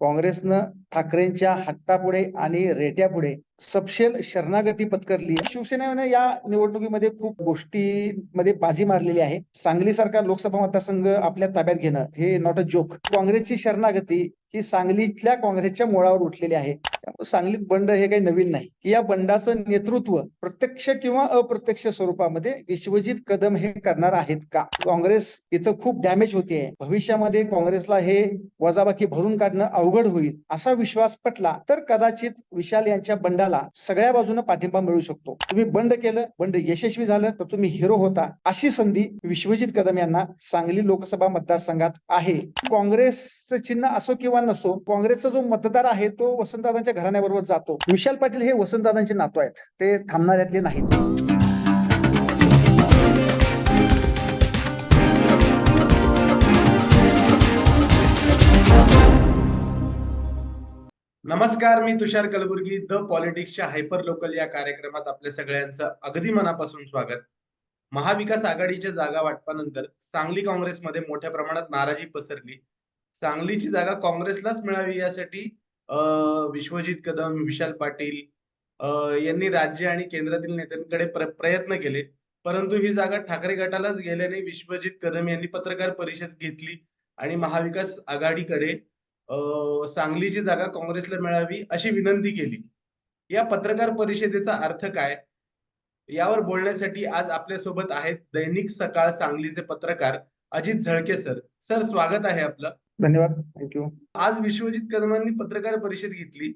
काँग्रेसनं ठाकरेंच्या हट्टापुढे आणि रेट्यापुढे सपशेल शरणागती पत्करली. शिवसेनेने या निवडणुकीमध्ये खूप गोष्टीमध्ये बाजी मारलेली आहे. सांगली सारखा लोकसभा मतदारसंघ आपल्या ताब्यात घेणं हे नॉट अ जोक काँग्रेसची शरणागती ही सांगलीतल्या काँग्रेसच्या मुळावर उठलेली आहे. सांगलीत बंड हे काही नवीन नाही. की या बंडाचं नेतृत्व प्रत्यक्ष किंवा अप्रत्यक्ष स्वरूपामध्ये विश्वजित कदम हे करणार आहेत का? काँग्रेस इथं खूप डॅमेज होतीये. भविष्यामध्ये काँग्रेसला हे वजाबाकी भरून काढणं अवघड होईल असा विश्वास पटला तर कदाचित विशाल यांच्या बंडाला सगळ्या बाजूने पाठिंबा मिळू शकतो. तुम्ही बंड केलं बंड यशस्वी झालं तर तुम्ही हिरो होता अशी संधी विश्वजित कदम यांना सांगली लोकसभा मतदारसंघात आहे. काँग्रेसचं चिन्ह असो किंवा नसो काँग्रेसचा जो मतदार आहे तो वसंतदादांच्या घराण्याबरोबर जातो. विशाल पाटील हे वसंतदादांचे नातू आहेत. ते थांबणाऱ्यातले नाहीत. नमस्कार मी तुषार कलबुर्गी द पॉलिटिक्सच्या हायपर लोकल या कार्यक्रमात आपल्या सगळ्यांचं अगदी मनापासून स्वागत. महाविकास आघाडीच्या जागा वाटपानंतर सांगली काँग्रेसमध्ये मोठ्या प्रमाणात नाराजी पसरली. सांगलीची जागा काँग्रेसलाच मिळावी यासाठी विश्वजित कदम विशाल पाटील यांनी राज्य आणि केंद्रातील नेत्यांकडे प्र- प्रयत्न केले. परंतु ही जागा ठाकरे गटालाच गेल्याने विश्वजित कदम यांनी पत्रकार परिषद घेतली आणि महाविकास आघाडीकडे सांगलीची जागा काँग्रेसला मिळावी अशी विनंती केली. या पत्रकार परिषदेचा अर्थ काय? यावर बोलण्यासाठी आज आपल्यासोबत आहेत दैनिक सकाळ सांगलीचे पत्रकार अजित झळके सर. सर स्वागत आहे आपलं. धन्यवाद. थँक्यू आज विश्वजित कदमांनी पत्रकार परिषद घेतली.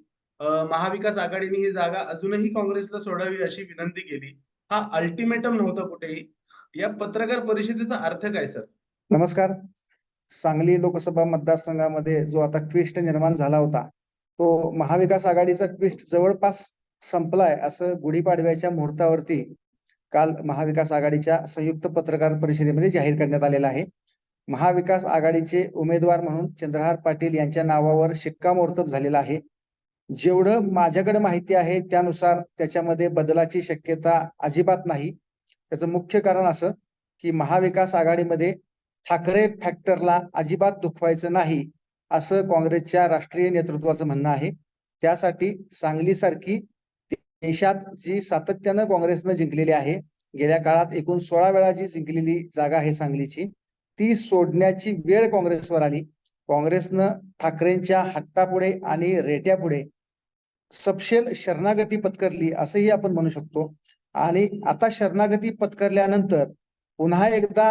महाविकास आघाडीने ही जागा अजूनही काँग्रेसला सोडावी अशी विनंती केली. हा अल्टिमेटम नव्हता कुठेही. या पत्रकार परिषदेचा अर्थ काय सर? नमस्कार. सांगली लोकसभा मतदारसंघामध्ये जो आता ट्विस्ट निर्माण झाला होता तो महाविकास आघाडीचा ट्विस्ट जवळपास संपलाय असं गुढीपाडव्याच्या मुहूर्तावरती काल महाविकास आघाडीच्या संयुक्त पत्रकार परिषदेमध्ये जाहीर करण्यात आलेला आहे. महाविकास आघाडीचे उमेदवार म्हणून चंद्रहार पाटील यांच्या नावावर शिक्कामोर्तब झालेला आहे. जेवढं माझ्याकडे माहिती आहे त्यानुसार त्याच्यामध्ये बदलाची शक्यता अजिबात नाही. त्याचं मुख्य कारण असं की महाविकास आघाडीमध्ये ठाकरे फॅक्टरला अजिबात दुखवायचं नाही असं काँग्रेसच्या राष्ट्रीय नेतृत्वाचं म्हणणं आहे. त्यासाठी सांगलीसारखी देशात जी सातत्यानं काँग्रेसनं जिंकलेली आहे गेल्या काळात एकूण सोळा वेळा जी जिंकलेली जागा आहे सांगलीची ती सोडण्याची वेळ काँग्रेसवर आली. काँग्रेसनं ठाकरेंच्या हट्टापुढे आणि रेट्यापुढे सपशेल शरणागती पत्करली असंही आपण म्हणू शकतो. आणि आता शरणागती पत्करल्यानंतर पुन्हा एकदा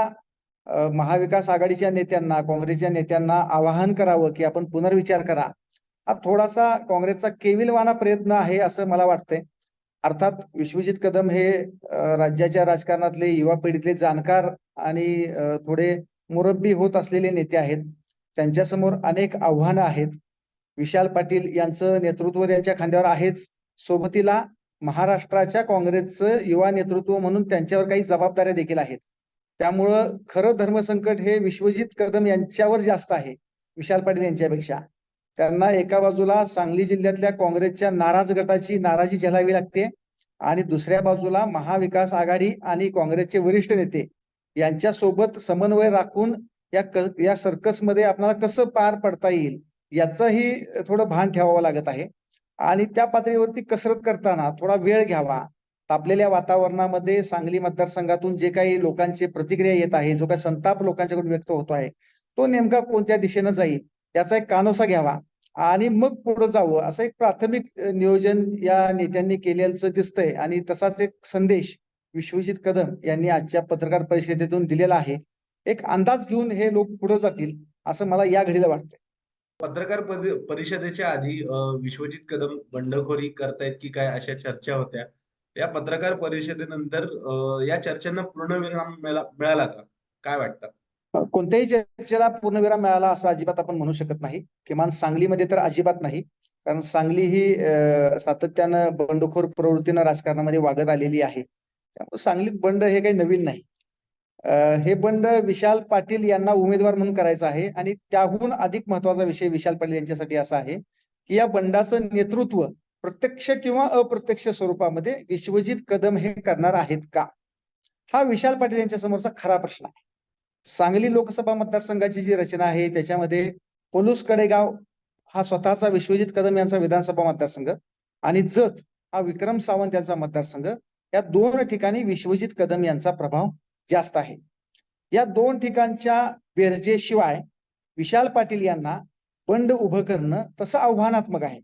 महाविकास आघाडीच्या नेत्यांना काँग्रेसच्या नेत्यांना आवाहन करावं की आपण पुनर्विचार करा. हा थोडासा काँग्रेसचा केविलवाना प्रयत्न आहे असं मला वाटतंय. अर्थात विश्वजित कदम हे राज्याच्या राजकारणातले युवा पिढीतले जाणकार आणि थोडे मुरब्बी होत असलेले नेते आहेत. त्यांच्यासमोर अनेक आव्हानं आहेत. विशाल पाटील यांचं नेतृत्व त्यांच्या खांद्यावर आहेच. सोबतीला महाराष्ट्राच्या काँग्रेसचं युवा नेतृत्व म्हणून त्यांच्यावर काही जबाबदाऱ्या देखील आहेत. त्यामुळं खरं धर्मसंकट हे विश्वजित कदम यांच्यावर जास्त आहे विशाल पाटील यांच्यापेक्षा. त्यांना एका बाजूला सांगली जिल्ह्यातल्या काँग्रेसच्या नाराज गटाची नाराजी झेलावी लागते आणि दुसऱ्या बाजूला महाविकास आघाडी आणि काँग्रेसचे वरिष्ठ नेते यांच्या सोबत समन्वय राखून या क या सर्कसमध्ये आपल्याला कसं पार पडता येईल याचंही थोडं भान ठेवावं लागत आहे. आणि त्या पातळीवरती कसरत करताना थोडा वेळ घ्यावा. तापलेल्या वातावरणामध्ये सांगली मतदारसंघातून जे काही लोकांचे प्रतिक्रिया येत आहे जो काही संताप लोकांच्याकडून व्यक्त होतो आहे तो नेमका कोणत्या दिशेनं जाईल याचा एक कानोसा घ्यावा आणि मग पुढे जावं असं एक प्राथमिक नियोजन या नेत्यांनी केल्याचं दिसतंय आणि तसाच एक संदेश विश्वजित कदम यांनी आजच्या पत्रकार परिषदेतून दिलेला आहे. एक अंदाज घेऊन हे लोक पुढे जातील असं मला या घडीला वाटतंय. पत्रकार परिषदेच्या आधी विश्वजित कदम बंडखोरी करतायत की काय अशा चर्चा होत्या? या पत्रकार परिषदेनंतर या चर्चांना पूर्णविराम मिळाला का? काय वाटतं? कोणत्याही चर्चेला पूर्णविराम मिळाला असं अजिबात आपण म्हणू शकत नाही. किमान सांगलीमध्ये तर अजिबात नाही. कारण सांगली ही सातत्यानं बंडखोर प्रवृत्तीनं राजकारणामध्ये वागत आलेली आहे. त्यामुळे सांगलीत बंड हे काही नवीन नाही. हे बंड विशाल पाटील यांना उमेदवार म्हणून करायचं आहे आणि त्याहून अधिक महत्त्वाचा विषय विशाल पाटील यांच्यासाठी असा आहे की या बंडाचं नेतृत्व प्रत्यक्ष किंवा अप्रत्यक्ष स्वरूपामध्ये विश्वजित कदम हे करणार आहेत का? हा विशाल पाटील यांच्या समोरचा खरा प्रश्न आहे. सांगली लोकसभा मतदारसंघाची जी रचना आहे त्याच्यामध्ये पोलूस कडेगाव हा स्वतःचा विश्वजित कदम यांचा विधानसभा मतदारसंघ आणि जत हा विक्रम सावंत यांचा मतदारसंघ या दोन ठिकाणी विश्वजित कदम यांचा प्रभाव जास्त आहे. या दोन ठिकाणच्या बेरजेशिवाय विशाल पाटील यांना बंड उभं करणं तसं आव्हानात्मक आहे.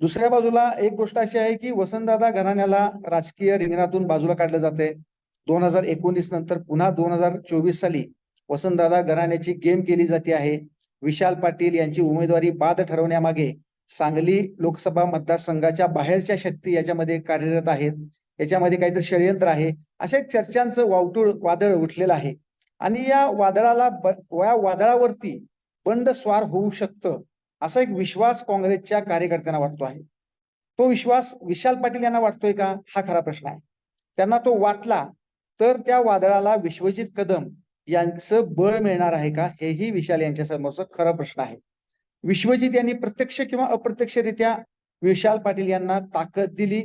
दुसऱ्या बाजूला एक गोष्ट अशी आहे की वसंतदादा घराण्याला राजकीय रिंगणातून बाजूला काढलं जाते. दोन हजार एकोणीस नंतर पुन्हा दोन हजार चोवीस साली वसंतदादा घराण्याची गेम केली जाते आहे. विशाल पाटील यांची उमेदवारी बाद ठरवण्यामागे सांगली लोकसभा मतदारसंघाच्या बाहेरच्या शक्ती याच्यामध्ये कार्यरत आहेत. याच्यामध्ये काहीतरी षडयंत्र आहे. अशा एक चर्चांचं वावटूळ वादळ उठलेलं आहे. आणि या वादळाला या वादळावरती बंड स्वार होऊ शकतं. असा एक विश्वास काँग्रेसच्या कार्यकर्त्यांना वाटतो आहे. तो विश्वास विशाल पाटील यांना वाटतोय का? हा खरा प्रश्न आहे. त्यांना तो वाटला तर त्या वादळाला विश्वजित कदम यांचं बळ मिळणार आहे का? हेही विशाल यांच्या समोरचं खरं प्रश्न आहे. विश्वजित यांनी प्रत्यक्ष किंवा अप्रत्यक्षरित्या विशाल पाटील यांना ताकद दिली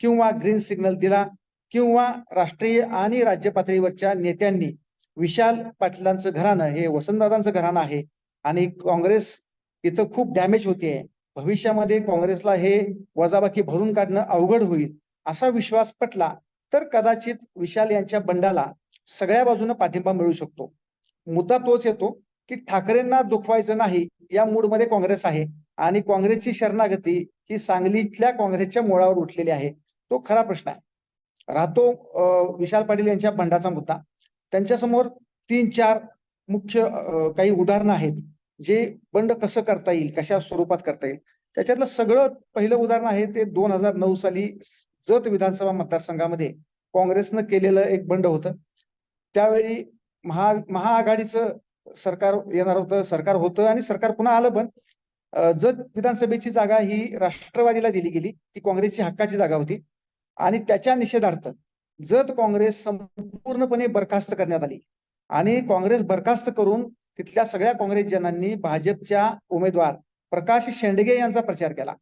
किंवा ग्रीन सिग्नल दिला किंवा राष्ट्रीय आणि राज्य पातळीवरच्या नेत्यांनी विशाल पाटलांचं घराणं हे वसंतदादांचं घराणं आहे आणि काँग्रेस तिचं खूप डॅमेज होते भविष्यामध्ये काँग्रेसला हे वजाबाकी भरून काढणं अवघड होईल असा विश्वास पटला तर कदाचित विशाल यांच्या बंडाला सगळ्या बाजूने पाठिंबा मिळू शकतो. मुद्दा तोच येतो की ठाकरेंना दुखवायचं नाही या मूडमध्ये काँग्रेस आहे आणि काँग्रेसची शरणागती ही सांगलीतल्या काँग्रेसच्या मुळावर उठलेली आहे. तो खरा प्रश्न आहे. राहतो विशाल पाटील यांच्या बंडाचा मुद्दा. त्यांच्यासमोर तीन चार मुख्य काही उदाहरणं आहेत. जे बंड कसं करता येईल कशा स्वरूपात करता येईल त्याच्यातलं सगळं पहिलं उदाहरण आहे ते दोन हजार नऊ साली जत विधानसभा मतदारसंघामध्ये काँग्रेसनं केलेलं एक बंड होतं. त्यावेळी महा महाआघाडीचं सरकार येणार होतं सरकार होतं आणि सरकार पुन्हा आलं पण जत विधानसभेची जागा ही राष्ट्रवादीला दिली गेली ती काँग्रेसची हक्काची जागा होती आणि त्याच्या निषेधार्थ जत काँग्रेस संपूर्णपणे बरखास्त करण्यात आली आणि काँग्रेस बरखास्त करून तिथल्या सगळ्या काँग्रेसजनांनी भाजपच्या उमेदवार प्रकाश शेंडगे यांचा प्रचार केला.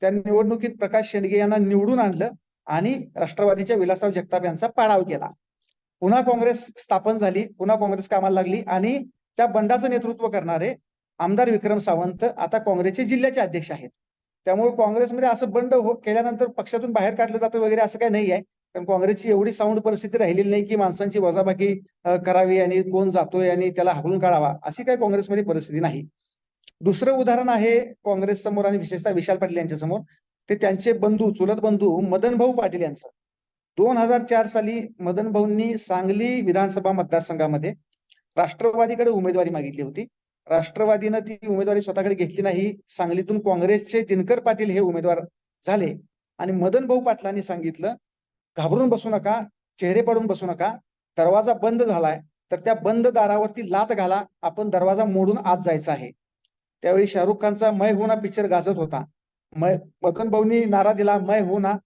त्या निवडणुकीत प्रकाश शेंडगे यांना निवडून आणलं आणि राष्ट्रवादीच्या विलासराव जगताप यांचा पाडाव केला. पुन्हा काँग्रेस स्थापन झाली पुन्हा काँग्रेस कामाला लागली आणि त्या बंडाचं नेतृत्व करणारे आमदार विक्रम सावंत आता काँग्रेसचे जिल्ह्याचे अध्यक्ष आहेत. त्यामुळे काँग्रेसमध्ये असं बंड हो केल्यानंतर पक्षातून बाहेर काढलं जातं वगैरे असं काही नाही आहे कारण काँग्रेसची एवढी साऊंड परिस्थिती राहिलेली नाही की माणसांची वजाबाकी करावी आणि कोण जातोय आणि त्याला हाकलून काढावा अशी काही काँग्रेसमध्ये परिस्थिती नाही. दुसरं उदाहरण आहे काँग्रेस समोर आणि विशेषतः विशाल पाटील यांच्या समोर. ते त्यांचे बंधू चुलत बंधू मदन भाऊ पाटील यांचं. दोन हजार चार साली मदन भाऊंनी सांगली विधानसभा मतदारसंघामध्ये राष्ट्रवादीकडे उमेदवारी मागितली होती. राष्ट्रवादीनं ती उमेदवारी स्वतःकडे घेतली नाही. सांगलीतून काँग्रेसचे दिनकर पाटील हे उमेदवार झाले. आणि मदन भाऊ पाटलांनी सांगितलं घाबरून बसू नका चेहरे पडून बसू नका. दरवाजा बंद झालाय तर त्या बंद दारावरती लात घाला आपण दरवाजा मोडून आत जायचा आहे. त्यावेळी शाहरुख खानचा मय होना पिक्चर गाजत होता. मय मदन भाऊनी नारा दिला मय होना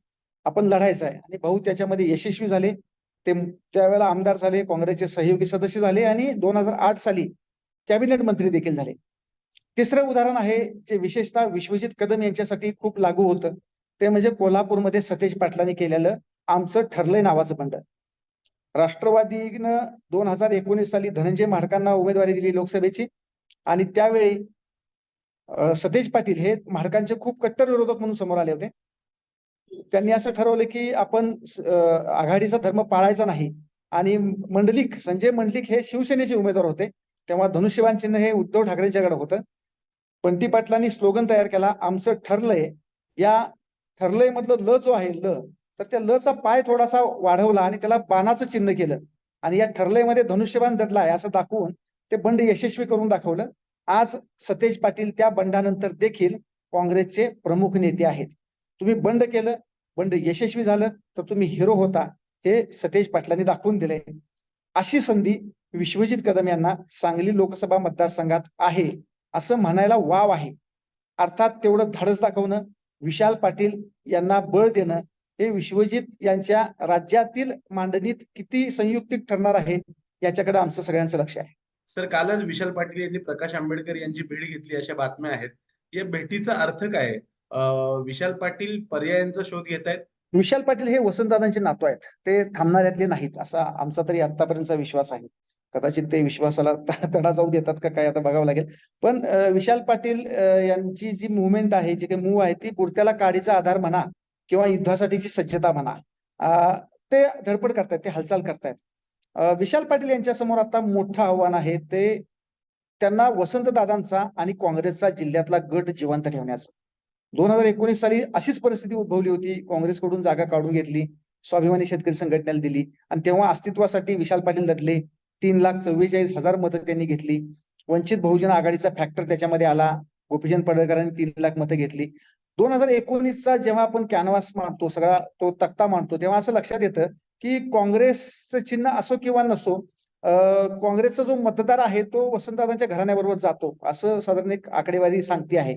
आपण लढायचं आहे आणि भाऊ त्याच्यामध्ये यशस्वी झाले. ते त्यावेळेला आमदार झाले काँग्रेसचे सहयोगी सदस्य झाले आणि दोन हजार आठ साली कॅबिनेट मंत्री देखील झाले. तिसरं उदाहरण आहे जे विशेषतः विश्वजित कदम यांच्यासाठी खूप लागू होतं. ते म्हणजे कोल्हापूरमध्ये सतेज पाटलांनी केलेलं आमचं ठरलंय नावाचं मंडळ राष्ट्रवादीनं दोन हजार एकोणीस साली धनंजय महाडकांना उमेदवारी दिली लोकसभेची. आणि त्यावेळी सतेज पाटील हे महाडकांचे खूप कट्टर विरोधक म्हणून समोर आले होते. त्यांनी असं ठरवलं की आपण आघाडीचा धर्म पाळायचा नाही. आणि मंडलिक संजय मंडलिक हे शिवसेनेचे उमेदवार होते. तेव्हा धनुष्यबाण चिन्ह हे उद्धव ठाकरेंच्याकडे होतं. पंटी पाटलांनी स्लोगन तयार केला आमचं ठरलंय. या ठरलंय मधलं ल जो आहे ल तर त्या ल चा पाय थोडासा वाढवला आणि त्याला बाणाचं चिन्ह केलं. आणि या ठरलेमध्ये धनुष्यबाण दडलाय असं दाखवून ते बंड यशस्वी करून दाखवलं. आज सतेज पाटील त्या बंडानंतर देखील काँग्रेसचे प्रमुख नेते आहेत. तुम्ही बंड केलं बंड यशस्वी झालं तर तुम्ही हिरो होता हे सतेज पाटलांनी दाखवून दिले अशी संधी विश्वजित कदम यांना सांगली लोकसभा मतदारसंघात आहे असं म्हणायला वाव आहे. अर्थात तेवढं धाडस दाखवणं विशाल पाटील यांना बळ देणं हे विश्वजित यांच्या राज्यातील मांडणीत किती संयुक्तिक ठरणार आहे याच्याकडे आमचं सगळ्यांचं लक्ष आहे. सर कालच विशाल पाटील यांनी प्रकाश आंबेडकर यांची भेट घेतली अशा बातम्या आहेत. या भेटीचा अर्थ काय? विशाल पाटील पर्यायांचा शोध घेत आहेत. विशाल पाटील हे वसंतदादांचे नातू आहेत. ते थांबणाऱ्यातले नाहीत असा आमचा तरी आतापर्यंतचा विश्वास आहे. कदाचित ते विश्वासाला तडा जाऊ देतात का काय आता बघावं लागेल. पण विशाल पाटील यांची जी मुवमेंट आहे जी काही मूव आहे ती पुरत्याला काडीचा आधार म्हणा किंवा युद्धासाठीची सज्जता म्हणा ते धडपड करतायत ते हालचाल करतायत. विशाल पाटील यांच्या समोर आता मोठं आव्हान आहे ते त्यांना वसंतदादांचा आणि काँग्रेसचा जिल्ह्यातला गट जिवंत ठेवण्याचं. दोन हजार एकोणीस साली अशीच परिस्थिती उद्भवली होती काँग्रेसकडून जागा काढून घेतली स्वाभिमानी शेतकरी संघटनेला दिली आणि तेव्हा अस्तित्वासाठी विशाल पाटील लढले तीन लाख चव्वेचाळीस हजार मतं त्यांनी घेतली. वंचित बहुजन आघाडीचा फॅक्टर त्याच्यामध्ये आला गोपीचंद पडळकरांनी तीन लाख मतं घेतली. दोन हजार एकोणीसचा जेव्हा आपण कॅनव्हास मांडतो सगळा तो तक्ता मांडतो तेव्हा असं लक्षात येतं की काँग्रेसचं चिन्ह असो किंवा नसो काँग्रेसचा जो मतदार आहे तो वसंतदादांच्या घराण्याबरोबर जातो असं साधारण एक आकडेवारी सांगते आहे.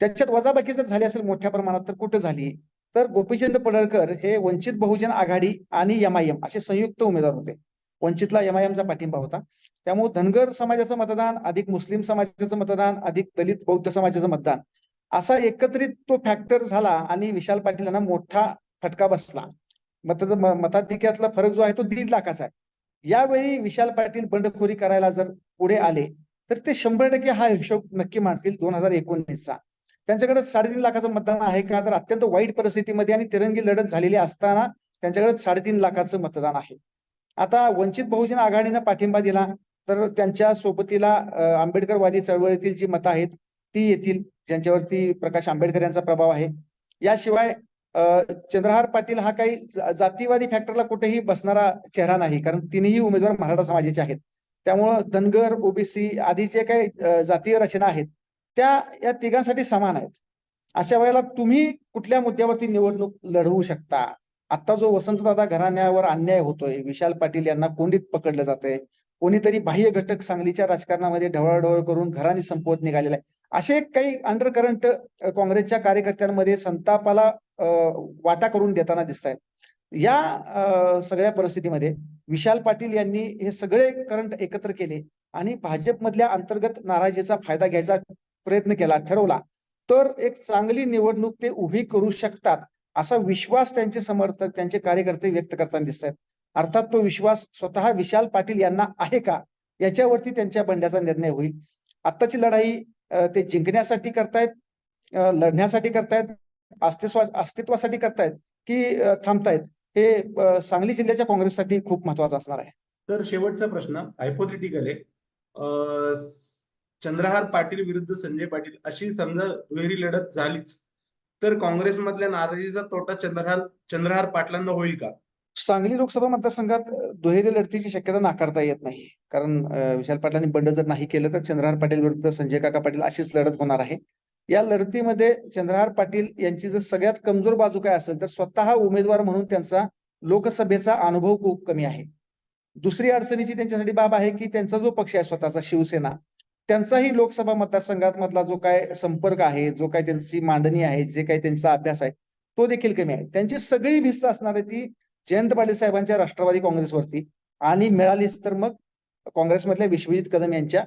त्याच्यात वजाबाकी जर झाली असेल मोठ्या प्रमाणात तर कुठं झाली? तर गोपीचंद पडळकर हे वंचित बहुजन आघाडी आणि एमआयएम असे संयुक्त उमेदवार होते. वंचितला एमआयएमचा पाठिंबा होता. त्यामुळे धनगर समाजाचं मतदान अधिक मुस्लिम समाजाचं मतदान अधिक दलित बौद्ध समाजाचं मतदान असा एकत्रित तो फॅक्टर झाला आणि विशाल पाटील यांना मोठा फटका बसला. मत मताधिक्यातला फरक जो आहे तो दीड लाखाचा आहे. यावेळी विशाल पाटील बंडखोरी करायला जर पुढे आले तर ते शंभर टक्के हा हिशोब नक्की मांडतील दोन हजार एकोणीसचा. त्यांच्याकडे साडेतीन लाखाचं मतदान आहे का? तर अत्यंत वाईट परिस्थितीमध्ये आणि तिरंगी लढत झालेली असताना त्यांच्याकडे साडेतीन लाखाचं मतदान आहे. आता वंचित बहुजन आघाडीनं पाठिंबा दिला तर त्यांच्या सोबतीला आंबेडकरवादी चळवळीतील जी मतं आहेत ती येतील ज्यांच्यावरती प्रकाश आंबेडकर यांचा प्रभाव आहे. याशिवाय चंद्रहार पाटील हा काही जातीवादी फॅक्टरला कुठेही बसणारा चेहरा नाही कारण तिन्ही उमेदवार मराठा समाजाचे आहेत. त्यामुळं धनगर ओबीसी आदी जे काही जातीय रचना आहेत त्या या तिघांसाठी समान आहेत. अशा वेळेला तुम्ही कुठल्या मुद्द्यावरती निवडणूक लढवू शकता? आता जो वसंतदादा घराण्यावर अन्याय होतोय विशाल पाटील यांना कोंडीत पकडलं जातंय कोणीतरी बाह्य घटक सांगलीच्या राजकारणामध्ये ढवळाढवळ करून घराने संपवत निघालेला आहे. असे काही अंडर करंट काँग्रेसच्या कार्यकर्त्यांमध्ये संतापाला वाटा करून देताना दिसत आहेत या सगळ्या परिस्थितीमध्ये विशाल पाटील यांनी हे सगळे करंट एकत्र केले आणि भाजपमधल्या अंतर्गत नाराजीचा फायदा घ्यायचा प्रयत्न केला ठरवला. तर एक चांगली निवडणूक ते उभी करू शकतात असा विश्वास त्यांचे समर्थक त्यांचे कार्यकर्ते व्यक्त करताना दिसत आहेत अर्थात तो विश्वास स्वतः विशाल पाटील यांना आहे का? याच्यावरती त्यांच्या बंड्याचा निर्णय होईल. आत्ताची लढाई ते जिंकण्यासाठी करतायत लढण्यासाठी करतायत अस्तित्वा अस्तित्वासाठी करतायत की थांबतायत हे सांगली जिल्ह्याच्या काँग्रेससाठी खूप महत्वाचं असणार आहे. तर शेवटचा प्रश्न हायपोथेटिकल आहे. चंद्रहार पाटील विरुद्ध संजय पाटील अशी समजा दुहेरी लढत झालीच तर काँग्रेसमधल्या नाराजीचा तोटा चंद्रहार चंद्रहार पाटलांना होईल का? सांगली लोकसभा मतदारसंघात दुहेरी लढतीची शक्यता नाकारता येत नाही. कारण विशाल पाटलांनी बंड जर नाही केलं तर चंद्रहार पाटील विरुद्ध संजय काका पाटील अशीच लढत होणार आहे. या लढतीमध्ये चंद्रहार पाटील यांची जर सगळ्यात कमजोर बाजू काय असेल तर स्वतः उमेदवार म्हणून त्यांचा लोकसभेचा अनुभव खूप कमी आहे. दुसरी अडचणीची त्यांच्यासाठी बाब आहे की त्यांचा जो पक्ष आहे स्वतःचा शिवसेना त्यांचाही लोकसभा मतदारसंघात मधला जो काय संपर्क आहे जो काय त्यांची मांडणी आहे जे काही त्यांचा अभ्यास आहे तो देखील कमी आहे. त्यांची सगळी भिस्त असणार आहे ती जयंत पाटील साहेबांच्या राष्ट्रवादी काँग्रेसवरती आणि मिळालीच तर मग काँग्रेसमधल्या विश्वजित कदम यांच्या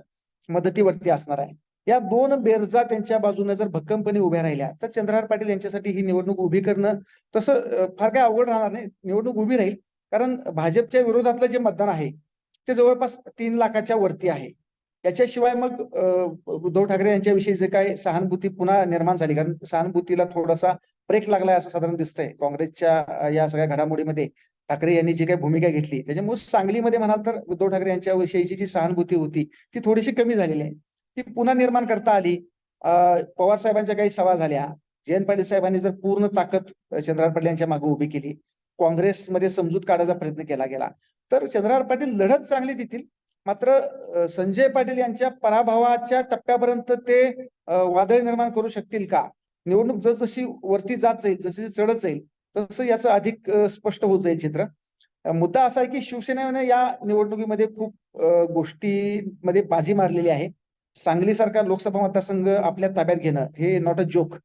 मदतीवरती असणार आहे. या दोन बेरजा त्यांच्या बाजूने जर भक्कमपणे उभ्या राहिल्या तर चंद्रहार पाटील यांच्यासाठी ही निवडणूक उभी करणं तसं फार काय अवघड राहणार नाही. निवडणूक उभी राहील कारण भाजपच्या विरोधातलं जे मतदान आहे ते जवळपास तीन लाखाच्या वरती आहे. त्याच्याशिवाय मग उद्धव ठाकरे यांच्याविषयी जे काय सहानुभूती पुन्हा निर्माण झाली. कारण सहानुभूतीला थोडासा ब्रेक लागलाय असं साधारण दिसतंय. काँग्रेसच्या या सगळ्या घडामोडीमध्ये ठाकरे यांनी जी काही भूमिका घेतली त्याच्यामुळे सांगलीमध्ये म्हणाल तर उद्धव ठाकरे यांच्याविषयीची जी सहानुभूती होती ती थोडीशी कमी झालेली आहे. ती पुन्हा निर्माण करता आली. पवार साहेबांच्या काही सभा झाल्या. जयंत पाटील साहेबांनी जर पूर्ण ताकद अं, चंद्रहार पाटील यांच्या मागे उभी केली काँग्रेसमध्ये समजूत काढायचा प्रयत्न केला गेला तर चंद्रहार पाटील लढत चांगली देतील मात्र संजय पाटील यांच्या पराभवाच्या टप्प्यापर्यंत ते वादळ निर्माण करू शकतील का? निवडणूक जसजशी वरती जात जाईल जशी चढत जाईल तसं याचं अधिक स्पष्ट होत जाईल चित्र. मुद्दा असा आहे की शिवसेनेने या निवडणुकीमध्ये खूप गोष्टीमध्ये बाजी मारलेली आहे. सांगली सारखा लोकसभा मतदारसंघ आपल्या ताब्यात घेणं हे नॉट अ जोक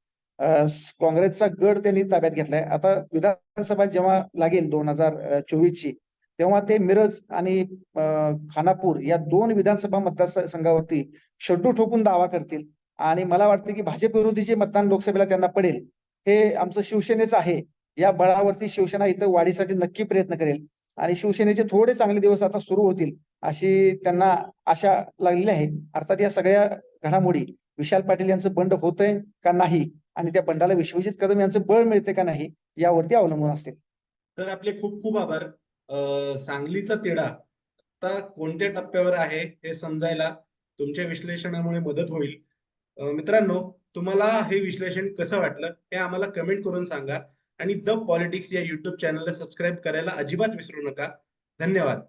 काँग्रेसचा गड त्यांनी ताब्यात घेतलाय. आता विधानसभा जेव्हा लागेल दोन हजार चोवीस ची तेव्हा ते मिरज आणि खानापूर या दोन विधानसभा मतदारसंघावरती शड्डू ठोकून दावा करतील. आणि मला वाटतं की भाजप विरोधी जे मतदान लोकसभेला त्यांना पडेल हे आमचं शिवसेनेचं आहे. या बळावरती शिवसेना इथं वाढीसाठी नक्की प्रयत्न करेल. आणि शिवसेनेचे थोडे चांगले दिवस आता सुरू होतील अशी त्यांना आशा लागलेली आहे. अर्थात या सगळ्या घडामोडी विशाल पाटील यांचं बंड होतंय का नाही? आणि त्या बंडाला विश्वजित कदम यांचं बळ मिळते का नाही? यावरती अवलंबून असतील. तर आपले खूप खूप आभार. सांगलीचा तिढा आता कोणत्या टप्प्यावर आहे हे समजायला तुमच्या विश्लेषणामुळे मदत होईल. मित्रांनो तुम्हाला हे विश्लेषण कसं वाटलं हे आम्हाला कमेंट करून सांगा आणि द पॉलिटिक्स या युट्यूब चॅनलला सबस्क्राईब करायला अजिबात विसरू नका. धन्यवाद.